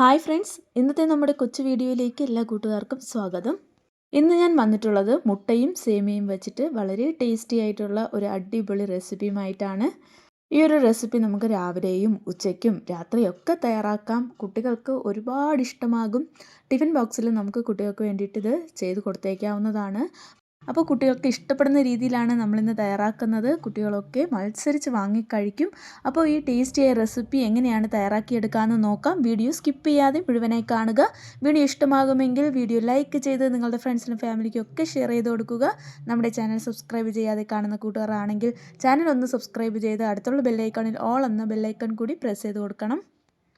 Hi friends ഇന്നത്തെ നമ്മുടെ കൊച്ചു വീഡിയോയിലേക്ക് എല്ലാ കൂട്ടുകാർക്കും സ്വാഗതം. ഇന്ന് ഞാൻ വന്നിട്ടുള്ളത് മുട്ടയും സേമിയയും വെച്ചിട്ട് വളരെ ടേസ്റ്റി ആയിട്ടുള്ള ഒരു അടിപൊളി റെസിപ്പിയുമായിട്ടാണ് ഈ ഒരു റെസിപ്പി നമുക്ക് രാവിലെയും ഉച്ചയ്ക്കും രാത്രിയൊക്കെ തയ്യാറാക്കാം. കുട്ടികൾക്ക് ഒരുപാട് ഇഷ്ടമാകും. ടിഫിൻ ബോക്സിൽ നമുക്ക് കുട്ടികൾക്ക് വേണ്ടിയിട്ട് ഇത് ചെയ്ത് കൊടുത്തേക്കാവുന്നതാണ്. അപ്പോൾ കുട്ടികൾക്ക് ഇഷ്ടപ്പെടുന്ന രീതിയിലാണ് നമ്മളിന്ന് തയ്യാറാക്കുന്നത്. കുട്ടികളൊക്കെ മത്സരിച്ച് വാങ്ങിക്കഴിക്കും അപ്പോൾ ഈ ടേസ്റ്റിയായ റെസിപ്പി എങ്ങനെയാണ് തയ്യാറാക്കിയെടുക്കാമെന്ന് നോക്കാം. വീഡിയോ സ്കിപ്പ് ചെയ്യാതെ മുഴുവനായി കാണുക. വീഡിയോ ഇഷ്ടമാകുമെങ്കിൽ വീഡിയോ ലൈക്ക് ചെയ്ത് നിങ്ങളുടെ ഫ്രണ്ട്സിനും ഫാമിലിക്കും ഒക്കെ ഷെയർ ചെയ്ത് കൊടുക്കുക. നമ്മുടെ ചാനൽ സബ്സ്ക്രൈബ് ചെയ്യാതെ കാണുന്ന കൂട്ടുകാരാണെങ്കിൽ ചാനൽ ഒന്ന് സബ്സ്ക്രൈബ് ചെയ്ത് അടുത്തുള്ള ബെല്ലൈക്കണിൽ ഓൾ എന്ന ബെല്ലൈക്കൺ കൂടി പ്രസ് ചെയ്ത് കൊടുക്കണം.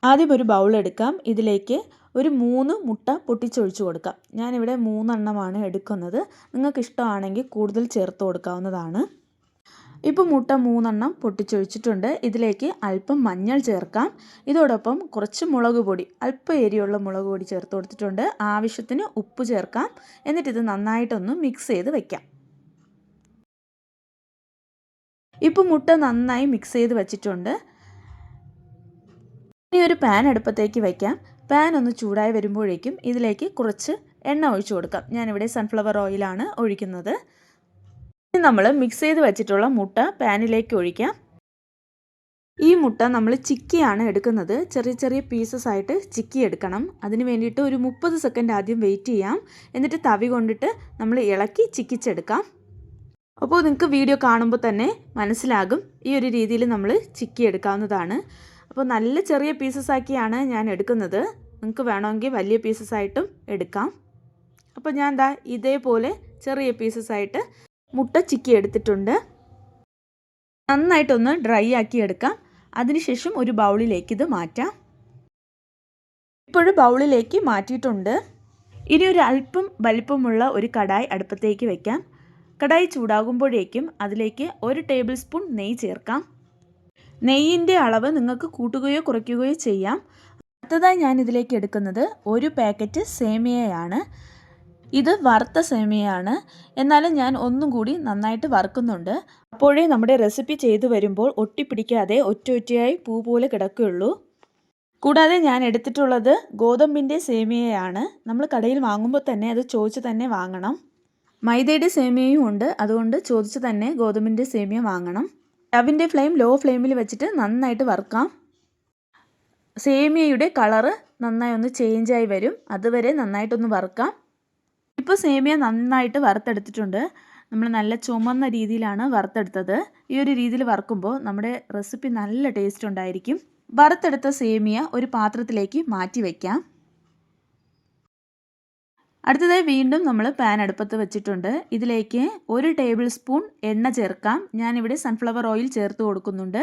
ആദ്യം ഒരു ബൗൾ എടുക്കാം. ഇതിലേക്ക് ഒരു മൂന്ന് മുട്ട പൊട്ടിച്ചൊഴിച്ച് കൊടുക്കാം. ഞാനിവിടെ മൂന്നെണ്ണമാണ് എടുക്കുന്നത്. നിങ്ങൾക്ക് ഇഷ്ടമാണെങ്കിൽ കൂടുതൽ ചേർത്ത് കൊടുക്കാവുന്നതാണ്. ഇപ്പോൾ മുട്ട മൂന്നെണ്ണം പൊട്ടിച്ചൊഴിച്ചിട്ടുണ്ട്. ഇതിലേക്ക് അല്പം മഞ്ഞൾ ചേർക്കാം. ഇതോടൊപ്പം കുറച്ച് മുളക് പൊടി അല്പം എരിയുള്ള മുളക് പൊടി ചേർത്ത് കൊടുത്തിട്ടുണ്ട്. ആവശ്യത്തിന് ഉപ്പ് ചേർക്കാം. എന്നിട്ടിത് നന്നായിട്ടൊന്ന് മിക്സ് ചെയ്ത് വയ്ക്കാം ഇപ്പോൾ മുട്ട നന്നായി മിക്സ് ചെയ്ത് വെച്ചിട്ടുണ്ട്. ഇനി ഒരു പാൻ അടുപ്പത്തേക്ക് വയ്ക്കാം പാൻ ഒന്ന് ചൂടായി വരുമ്പോഴേക്കും ഇതിലേക്ക് കുറച്ച് എണ്ണ ഒഴിച്ചു കൊടുക്കാം. ഞാനിവിടെ സൺഫ്ലവർ ഓയിലാണ് ഒഴിക്കുന്നത്. ഇനി നമ്മൾ മിക്സ് ചെയ്ത് വെച്ചിട്ടുള്ള മുട്ട പാനിലേക്ക് ഒഴിക്കാം. ഈ മുട്ട നമ്മൾ ചിക്കിയാണ് എടുക്കുന്നത്. ചെറിയ ചെറിയ പീസസ് ആയിട്ട് ചിക്കി എടുക്കണം. അതിന് വേണ്ടിയിട്ട് ഒരു മുപ്പത് സെക്കൻഡ് ആദ്യം വെയിറ്റ് ചെയ്യാം. എന്നിട്ട് തവി കൊണ്ടിട്ട് നമ്മൾ ഇളക്കി ചിക്കിച്ചെടുക്കാം. അപ്പോൾ നിങ്ങൾക്ക് വീഡിയോ കാണുമ്പോൾ തന്നെ മനസ്സിലാകും ഈ ഒരു രീതിയിൽ നമ്മൾ ചിക്കി എടുക്കാവുന്നതാണ് അപ്പോൾ നല്ല ചെറിയ പീസസ് ആക്കിയാണ് ഞാൻ എടുക്കുന്നത്. നിങ്ങൾക്ക് വേണമെങ്കിൽ വലിയ പീസസ് ആയിട്ടും എടുക്കാം. അപ്പോൾ ഞാൻ എന്താ ഇതേപോലെ ചെറിയ പീസസ് ആയിട്ട് മുട്ട ചിക്കി എടുത്തിട്ടുണ്ട്. നന്നായിട്ടൊന്ന് ഡ്രൈ ആക്കി എടുക്കാം. അതിനുശേഷം ഒരു ബൗളിലേക്ക് ഇത് മാറ്റാം. ഇപ്പോഴും ബൗളിലേക്ക് മാറ്റിയിട്ടുണ്ട്. ഇനി ഒരു അല്പം വലിപ്പമുള്ള ഒരു കടായി അടുപ്പത്തേക്ക് വയ്ക്കാം കടായി ചൂടാകുമ്പോഴേക്കും അതിലേക്ക് ഒരു ടേബിൾ സ്പൂൺ നെയ്യ് ചേർക്കാം. നെയ്യിന്റെ അളവ് നിങ്ങൾക്ക് കൂട്ടുകയോ കുറയ്ക്കുകയോ ചെയ്യാം. അടുത്തതായി ഞാൻ ഇതിലേക്ക് എടുക്കുന്നത് ഒരു പാക്കറ്റ് സേമിയയാണ്. ഇത് വറുത്ത സേമിയയാണ്. എന്നാലും ഞാൻ ഒന്നും കൂടി നന്നായിട്ട് വറുക്കുന്നുണ്ട്. അപ്പോഴേ നമ്മുടെ റെസിപ്പി ചെയ്തു വരുമ്പോൾ ഒട്ടിപ്പിടിക്കാതെ ഒറ്റ ഒറ്റയായി പൂ പോലെ കിടക്കുകയുള്ളൂ. കൂടാതെ ഞാൻ എടുത്തിട്ടുള്ളത് ഗോതമ്പിന്റെ സേമിയയാണ്. നമ്മൾ കടയിൽ വാങ്ങുമ്പോൾ തന്നെ അത് ചോദിച്ച് തന്നെ വാങ്ങണം. മൈദയുടെ സേമിയയും ഉണ്ട്. അതുകൊണ്ട് ചോദിച്ച് തന്നെ ഗോതമ്പിന്റെ സേമിയ വാങ്ങണം. സ്റ്റവിന്റെ ഫ്ലെയിം ലോ ഫ്ലെയിമിൽ വെച്ചിട്ട് നന്നായിട്ട് വറുക്കാം. സേമിയയുടെ കളറ് നന്നായി ഒന്ന് ചേഞ്ചായി വരും. അതുവരെ നന്നായിട്ടൊന്ന് വറുക്കാം. ഇപ്പോൾ സേമിയ നന്നായിട്ട് വറുത്തെടുത്തിട്ടുണ്ട്. നമ്മൾ നല്ല ചുമന്ന രീതിയിലാണ് വറുത്തെടുത്തത്. ഈ ഒരു രീതിയിൽ വറുക്കുമ്പോൾ നമ്മുടെ റെസിപ്പി നല്ല ടേസ്റ്റ് ഉണ്ടായിരിക്കും. വറുത്തെടുത്ത സേമിയ ഒരു പാത്രത്തിലേക്ക് മാറ്റി വയ്ക്കാം അടുത്തതായി വീണ്ടും നമ്മൾ പാൻ അടുപ്പത്ത് വെച്ചിട്ടുണ്ട്. ഇതിലേക്ക് ഒരു ടേബിൾ സ്പൂൺ എണ്ണ ചേർക്കാം. ഞാനിവിടെ സൺഫ്ലവർ ഓയിൽ ചേർത്ത് കൊടുക്കുന്നുണ്ട്.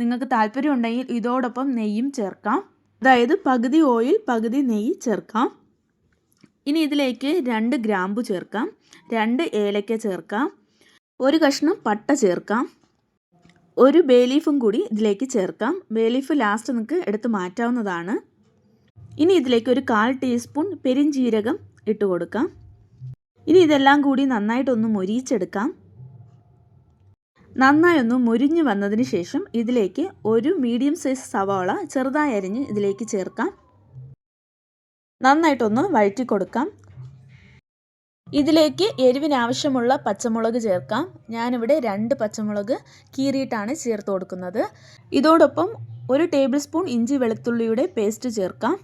നിങ്ങൾക്ക് താല്പര്യം ഉണ്ടെങ്കിൽ ഇതോടൊപ്പം നെയ്യും ചേർക്കാം. അതായത് പകുതി ഓയിൽ പകുതി നെയ്യ് ചേർക്കാം. ഇനി ഇതിലേക്ക് രണ്ട് ഗ്രാമ്പു ചേർക്കാം. രണ്ട് ഏലക്ക ചേർക്കാം. ഒരു കഷ്ണം പട്ട ചേർക്കാം. ഒരു ബേലീഫും കൂടി ഇതിലേക്ക് ചേർക്കാം. ബേലീഫ് ലാസ്റ്റ് നിങ്ങൾക്ക് എടുത്ത് മാറ്റാവുന്നതാണ്. ഇനി ഇതിലേക്ക് ഒരു കാൽ ടീസ്പൂൺ പെരിഞ്ജീരകം ഇട്ട് കൊടുക്കാം. ഇനി ഇതെല്ലാം കൂടി നന്നായിട്ടൊന്ന് മൊരിയിച്ചെടുക്കാം. നന്നായി ഒന്ന് മുരിഞ്ഞു വന്നതിന് ശേഷം ഇതിലേക്ക് ഒരു മീഡിയം സൈസ് സവാള ചെറുതായി അരിഞ്ഞ് ഇതിലേക്ക് ചേർക്കാം. നന്നായിട്ടൊന്ന് വഴറ്റി കൊടുക്കാം ഇതിലേക്ക് എരിവിനാവശ്യമുള്ള പച്ചമുളക് ചേർക്കാം. ഞാനിവിടെ രണ്ട് പച്ചമുളക് കീറിയിട്ടാണ് ചേർത്ത് കൊടുക്കുന്നത്. ഇതോടൊപ്പം ഒരു ടേബിൾ സ്പൂൺ ഇഞ്ചി വെളുത്തുള്ളിയുടെ പേസ്റ്റ് ചേർക്കാം.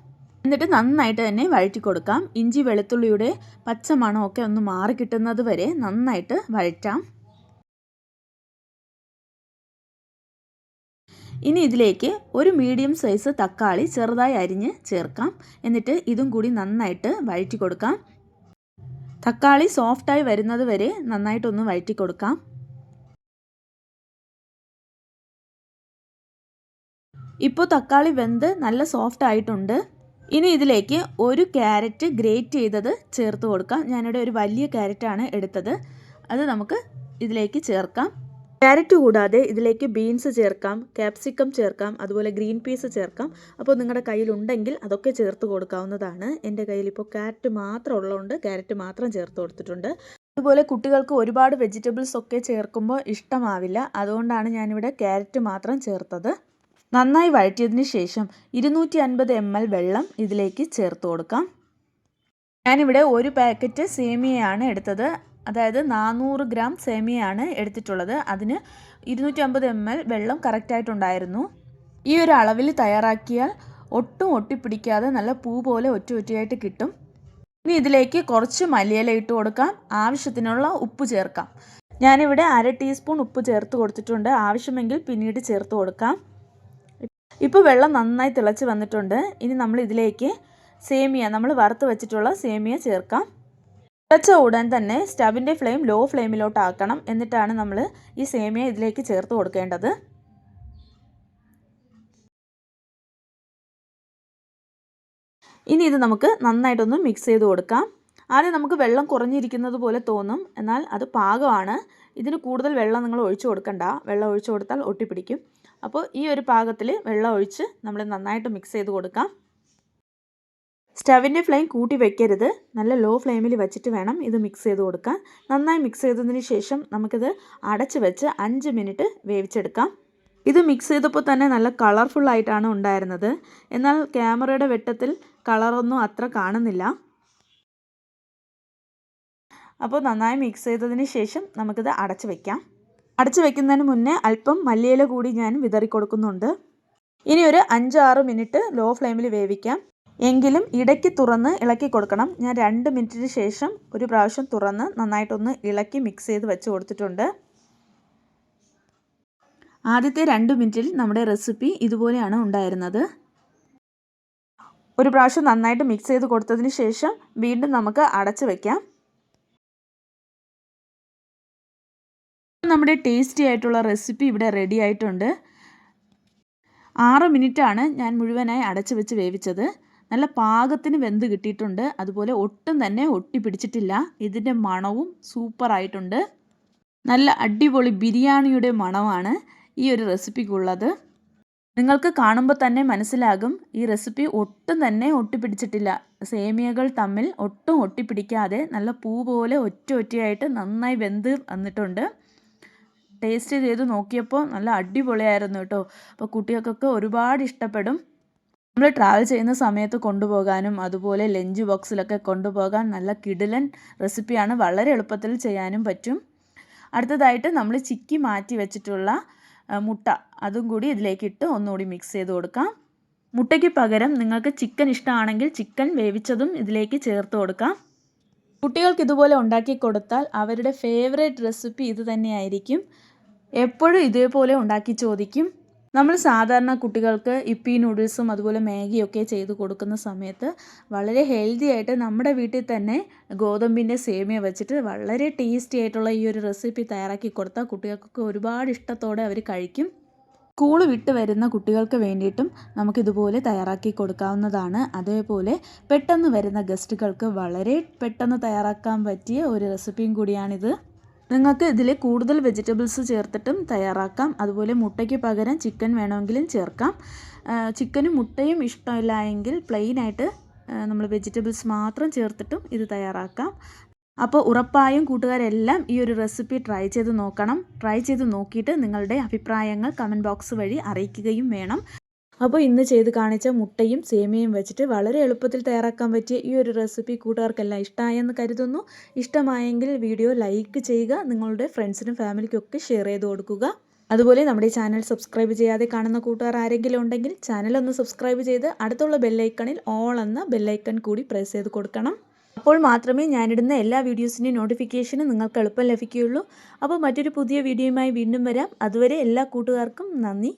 എന്നിട്ട് നന്നായിട്ട് തന്നെ വഴറ്റി കൊടുക്കാം. ഇഞ്ചി വെളുത്തുള്ളിയുടെ പച്ച മണമൊക്കെ ഒന്ന് മാറി കിട്ടുന്നത് വരെ നന്നായിട്ട് വഴറ്റാം. ഇനി ഇതിലേക്ക് ഒരു മീഡിയം സൈസ് തക്കാളി ചെറുതായി അരിഞ്ഞ് ചേർക്കാം. എന്നിട്ട് ഇതും കൂടി നന്നായിട്ട് വഴറ്റി കൊടുക്കാം. തക്കാളി സോഫ്റ്റായി വരുന്നത് വരെ നന്നായിട്ടൊന്ന് വഴറ്റി കൊടുക്കാം. ഇപ്പോൾ തക്കാളി വെന്ത് നല്ല സോഫ്റ്റ് ആയിട്ടുണ്ട്. ഇനി ഇതിലേക്ക് ഒരു ക്യാരറ്റ് ഗ്രേറ്റ് ചെയ്തത് ചേർത്ത് കൊടുക്കാം. ഞാനിവിടെ ഒരു വലിയ ക്യാരറ്റാണ് എടുത്തത്. അത് നമുക്ക് ഇതിലേക്ക് ചേർക്കാം. ക്യാരറ്റ് കൂടാതെ ഇതിലേക്ക് ബീൻസ് ചേർക്കാം ക്യാപ്സിക്കം ചേർക്കാം അതുപോലെ ഗ്രീൻ പീസ് ചേർക്കാം. അപ്പോൾ നിങ്ങളുടെ കയ്യിലുണ്ടെങ്കിൽ അതൊക്കെ ചേർത്ത് കൊടുക്കാവുന്നതാണ്. എന്റെ കയ്യിൽ ഇപ്പോൾ ക്യാരറ്റ് മാത്രം ഉള്ളതുകൊണ്ട് ക്യാരറ്റ് മാത്രം ചേർത്ത് കൊടുത്തിട്ടുണ്ട്. അതുപോലെ കുട്ടികൾക്ക് ഒരുപാട് വെജിറ്റബിൾസ് ഒക്കെ ചേർക്കുമ്പോൾ ഇഷ്ടമാവില്ല. അതുകൊണ്ടാണ് ഞാനിവിടെ ക്യാരറ്റ് മാത്രം ചേർത്തത്. നന്നായി വഴറ്റിയതിന് ശേഷം ഇരുന്നൂറ്റി അൻപത് എം എൽ വെള്ളം ഇതിലേക്ക് ചേർത്ത് കൊടുക്കാം. ഞാനിവിടെ ഒരു പാക്കറ്റ് സേമിയയാണ് എടുത്തത്. അതായത് നാനൂറ് ഗ്രാം സേമിയയാണ് എടുത്തിട്ടുള്ളത്. അതിന് ഇരുന്നൂറ്റി അമ്പത് എം എൽ വെള്ളം കറക്റ്റായിട്ടുണ്ടായിരുന്നു ഈ ഒരു അളവിൽ തയ്യാറാക്കിയാൽ ഒട്ടും ഒട്ടിപ്പിടിക്കാതെ നല്ല പൂ പോലെ ഒറ്റ ഒറ്റയായിട്ട് കിട്ടും. ഇനി ഇതിലേക്ക് കുറച്ച് മല്ലിയില ഇട്ട് കൊടുക്കാം. ആവശ്യത്തിനുള്ള ഉപ്പ് ചേർക്കാം. ഞാനിവിടെ അര ടീസ്പൂൺ ഉപ്പ് ചേർത്ത് കൊടുത്തിട്ടുണ്ട്. ആവശ്യമെങ്കിൽ പിന്നീട് ചേർത്ത് കൊടുക്കാം. ഇപ്പോൾ വെള്ളം നന്നായി തിളച്ച് വന്നിട്ടുണ്ട്. ഇനി നമ്മൾ ഇതിലേക്ക് സേമിയ നമ്മൾ വറുത്ത് വെച്ചിട്ടുള്ള സേമിയ ചേർക്കാം. തിളച്ച ഉടൻ തന്നെ സ്റ്റവിന്റെ ഫ്ലെയിം ലോ ഫ്ലെയിമിലോട്ട് ആക്കണം. എന്നിട്ടാണ് നമ്മൾ ഈ സേമിയ ഇതിലേക്ക് ചേർത്ത് കൊടുക്കേണ്ടത്. ഇനി ഇത് നമുക്ക് നന്നായിട്ടൊന്ന് മിക്സ് ചെയ്ത് കൊടുക്കാം. ആദ്യം നമുക്ക് വെള്ളം കുറഞ്ഞിരിക്കുന്നത് പോലെ തോന്നും. എന്നാൽ അത് പാകമാണ്. ഇതിന് കൂടുതൽ വെള്ളം നിങ്ങൾ ഒഴിച്ചു കൊടുക്കണ്ട. വെള്ളം ഒഴിച്ചു കൊടുത്താൽ ഒട്ടിപ്പിടിക്കും. അപ്പോൾ ഈ ഒരു പാകത്തിൽ വെള്ളം ഒഴിച്ച് നമ്മൾ നന്നായിട്ട് മിക്സ് ചെയ്ത് കൊടുക്കാം. സ്റ്റവിന്റെ ഫ്ലെയിം കൂട്ടി വെക്കരുത്. നല്ല ലോ ഫ്ലെയിമിൽ വെച്ചിട്ട് വേണം ഇത് മിക്സ് ചെയ്ത് കൊടുക്കാൻ. നന്നായി മിക്സ് ചെയ്തതിന് ശേഷം നമുക്കിത് അടച്ച് വെച്ച് അഞ്ച് മിനിറ്റ് വേവിച്ചെടുക്കാം. ഇത് മിക്സ് ചെയ്തപ്പോൾ തന്നെ നല്ല കളർഫുൾ ആയിട്ടാണ് ഉണ്ടായിരുന്നത്. എന്നാൽ ക്യാമറയുടെ വെട്ടത്തിൽ കളറൊന്നും അത്ര കാണുന്നില്ല. അപ്പോൾ നന്നായി മിക്സ് ചെയ്തതിന് ശേഷം നമുക്കിത് അടച്ച് വയ്ക്കാം അടച്ച് വെക്കുന്നതിന് മുന്നേ അല്പം മല്ലിയില കൂടി ഞാൻ വിതറി കൊടുക്കുന്നുണ്ട്. ഇനി ഒരു അഞ്ചാറ് മിനിറ്റ് ലോ ഫ്ലെയിമിൽ വേവിക്കാം. എങ്കിലും ഇടയ്ക്ക് തുറന്ന് ഇളക്കി കൊടുക്കണം. ഞാൻ രണ്ട് മിനിറ്റിന് ശേഷം ഒരു പ്രാവശ്യം തുറന്ന് നന്നായിട്ടൊന്ന് ഇളക്കി മിക്സ് ചെയ്ത് വെച്ച് കൊടുത്തിട്ടുണ്ട്. ആദ്യത്തെ രണ്ട് മിനിറ്റിൽ നമ്മുടെ റെസിപ്പി ഇതുപോലെയാണ് ഉണ്ടായിരുന്നത്. ഒരു പ്രാവശ്യം നന്നായിട്ട് മിക്സ് ചെയ്ത് കൊടുത്തതിന് ശേഷം വീണ്ടും നമുക്ക് അടച്ചു വയ്ക്കാം നമ്മുടെ ടേസ്റ്റി ആയിട്ടുള്ള റെസിപ്പി ഇവിടെ റെഡി ആയിട്ടുണ്ട്. ആറ് മിനിറ്റാണ് ഞാൻ മുഴുവനായി അടച്ചു വെച്ച് വേവിച്ചത്. നല്ല പാകത്തിന് വെന്ത് കിട്ടിയിട്ടുണ്ട്. അതുപോലെ ഒട്ടും തന്നെ ഒട്ടി പിടിച്ചിട്ടില്ല. ഇതിന്റെ മണവും സൂപ്പറായിട്ടുണ്ട് നല്ല അടിപൊളി ബിരിയാണിയുടെ മണമാണ് ഈ ഒരു റെസിപ്പിക്കുള്ളത്. നിങ്ങൾക്ക് കാണുമ്പോൾ തന്നെ മനസ്സിലാകും ഈ റെസിപ്പി ഒട്ടും തന്നെ ഒട്ടിപ്പിടിച്ചിട്ടില്ല സേമിയകൾ തമ്മിൽ ഒട്ടും ഒട്ടിപ്പിടിക്കാതെ നല്ല പൂ പോലെ ഒറ്റ ഒറ്റയായിട്ട് നന്നായി വെന്ത് വന്നിട്ടുണ്ട്. ടേസ്റ്റ് ചെയ്ത് നോക്കിയപ്പോൾ നല്ല അടിപൊളിയായിരുന്നു കേട്ടോ. അപ്പോൾ കുട്ടികൾക്കൊക്കെ ഒരുപാട് ഇഷ്ടപ്പെടും. നമ്മൾ ട്രാവൽ ചെയ്യുന്ന സമയത്ത് കൊണ്ടുപോകാനും അതുപോലെ ലഞ്ച് ബോക്സിലൊക്കെ കൊണ്ടുപോകാൻ നല്ല കിടിലൻ റെസിപ്പിയാണ് വളരെ എളുപ്പത്തിൽ ചെയ്യാനും പറ്റും. അടുത്തതായിട്ട് നമ്മൾ ചിക്കി മാറ്റി വെച്ചിട്ടുള്ള മുട്ട അതും കൂടി ഇതിലേക്ക് ഇട്ട് ഒന്നുകൂടി മിക്സ് ചെയ്ത് കൊടുക്കാം. മുട്ടയ്ക്ക് പകരം നിങ്ങൾക്ക് ചിക്കൻ ഇഷ്ടമാണെങ്കിൽ ചിക്കൻ വേവിച്ചതും ഇതിലേക്ക് ചേർത്ത് കൊടുക്കാം. കുട്ടികൾക്ക് ഇതുപോലെ ഉണ്ടാക്കി കൊടുത്താൽ അവരുടെ ഫേവറേറ്റ് റെസിപ്പി ഇത് തന്നെയായിരിക്കും. എപ്പോഴും ഇതേപോലെ ഉണ്ടാക്കി ചോദിക്കും. നമ്മൾ സാധാരണ കുട്ടികൾക്ക് ഇപ്പി നൂഡിൽസും അതുപോലെ മാഗിയൊക്കെ ചെയ്ത് കൊടുക്കുന്ന സമയത്ത് വളരെ ഹെൽത്തി ആയിട്ട് നമ്മുടെ വീട്ടിൽ തന്നെ ഗോതമ്പിന്റെ സേമിയ വെച്ചിട്ട് വളരെ ടേസ്റ്റി ആയിട്ടുള്ള ഈ ഒരു റെസിപ്പി തയ്യാറാക്കി കൊടുത്താൽ കുട്ടികൾക്കൊക്കെ ഒരുപാട് ഇഷ്ടത്തോടെ അവർ കഴിക്കും. സ്കൂൾ വിട്ട് വരുന്ന കുട്ടികൾക്ക് വേണ്ടിയിട്ടും നമുക്കിതുപോലെ തയ്യാറാക്കി കൊടുക്കാവുന്നതാണ്. അതേപോലെ പെട്ടെന്ന് വരുന്ന ഗസ്റ്റുകൾക്ക് വളരെ പെട്ടെന്ന് തയ്യാറാക്കാൻ പറ്റിയ ഒരു റെസിപ്പിയും കൂടിയാണിത്. നിങ്ങൾക്ക് ഇതിൽ കൂടുതൽ വെജിറ്റബിൾസ് ചേർത്തിട്ടും തയ്യാറാക്കാം. അതുപോലെ മുട്ടയ്ക്ക് പകരം ചിക്കൻ വേണമെങ്കിലും ചേർക്കാം. ചിക്കനും മുട്ടയും ഇഷ്ടമില്ല എങ്കിൽ പ്ലെയിനായിട്ട് നമ്മൾ വെജിറ്റബിൾസ് മാത്രം ചേർത്തിട്ടും ഇത് തയ്യാറാക്കാം. അപ്പോൾ ഉറപ്പായും കൂട്ടുകാരെല്ലാം ഈ ഒരു റെസിപ്പി ട്രൈ ചെയ്ത് നോക്കണം. ട്രൈ ചെയ്ത് നോക്കിയിട്ട് നിങ്ങളുടെ അഭിപ്രായങ്ങൾ കമന്റ് ബോക്സ് വഴി അറിയിക്കുകയും വേണം. അപ്പോൾ ഇന്ന് ചെയ്ത് കാണിച്ച മുട്ടയും സേമിയയും വെച്ചിട്ട് വളരെ എളുപ്പത്തിൽ തയ്യാറാക്കാൻ പറ്റിയ ഈ ഒരു റെസിപ്പി കൂട്ടുകാർക്കെല്ലാം ഇഷ്ടമായെന്ന് കരുതുന്നു. ഇഷ്ടമായെങ്കിൽ വീഡിയോ ലൈക്ക് ചെയ്യുക നിങ്ങളുടെ ഫ്രണ്ട്സിനും ഫാമിലിക്കും ഒക്കെ ഷെയർ ചെയ്ത് കൊടുക്കുക. അതുപോലെ നമ്മുടെ ചാനൽ സബ്സ്ക്രൈബ് ചെയ്യാതെ കാണുന്ന കൂട്ടുകാർ ആരെങ്കിലും ഉണ്ടെങ്കിൽ ചാനൽ ഒന്ന് സബ്സ്ക്രൈബ് ചെയ്ത് അടുത്തുള്ള ബെല്ലൈക്കണിൽ ഓൾ എന്ന ബെല്ലൈക്കൺ കൂടി പ്രസ് ചെയ്ത് കൊടുക്കണം. അപ്പോൾ മാത്രമേ ഞാനിടുന്ന എല്ലാ വീഡിയോസിന്റെയും നോട്ടിഫിക്കേഷനും നിങ്ങൾക്ക് എളുപ്പം ലഭിക്കുകയുള്ളൂ. അപ്പോൾ മറ്റൊരു പുതിയ വീഡിയോയുമായി വീണ്ടും വരാം. അതുവരെ എല്ലാ കൂട്ടുകാർക്കും നന്ദി.